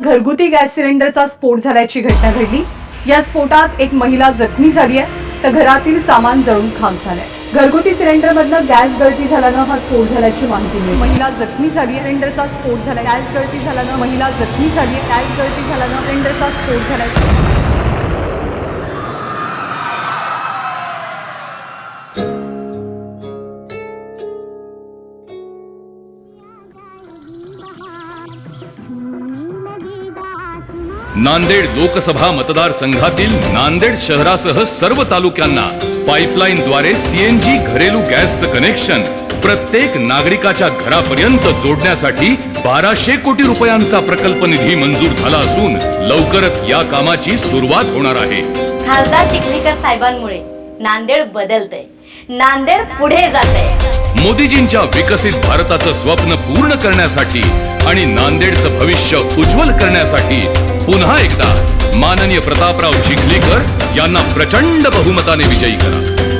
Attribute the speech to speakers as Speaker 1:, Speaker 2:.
Speaker 1: घरगुती गॅस सिलेंडरचा स्फोट झाल्याची घटना घडली. या स्फोटात एक महिला जखमी झाली आहे. तर घरातील सामान जळून खांब झालंय. घरगुती सिलेंडर मधनं गॅस गळती झाल्यानं हा स्फोट झाल्याची माहिती मिळाली महिला जखमी झाली सिलेंडरचा स्फोट झाला. गॅस गळती झाल्यानं महिला जखमी झाली गॅस गळती झाल्यानं सिलेंडरचा स्फोट झालाय.
Speaker 2: नांदेड लोकसभा मतदारसंघातील नांदेड शहरासह सर्व तालुक्यांना पाईपलाईनद्वारे सीएनजी घरेलू गॅसचं कनेक्शन प्रत्येक नागरिकाच्या घरापर्यंत जोडण्यासाठी बाराशे कोटी रुपयांचा प्रकल्प निधी मंजूर झाला असून लवकरच या कामाची सुरुवात होणार आहे.
Speaker 3: खासदार चिखलीकर साहेबांमुळे नांदेड बदलतंय. नांदेड पुढे जाते
Speaker 2: मोदीजींच्या विकसित भारताचं स्वप्न पूर्ण करण्यासाठी आणि नांदेडचं भविष्य उज्ज्वल करण्यासाठी पुन्हा एकदा माननीय प्रतापराव चिखलीकर यांना प्रचंड बहुमताने विजयी करा.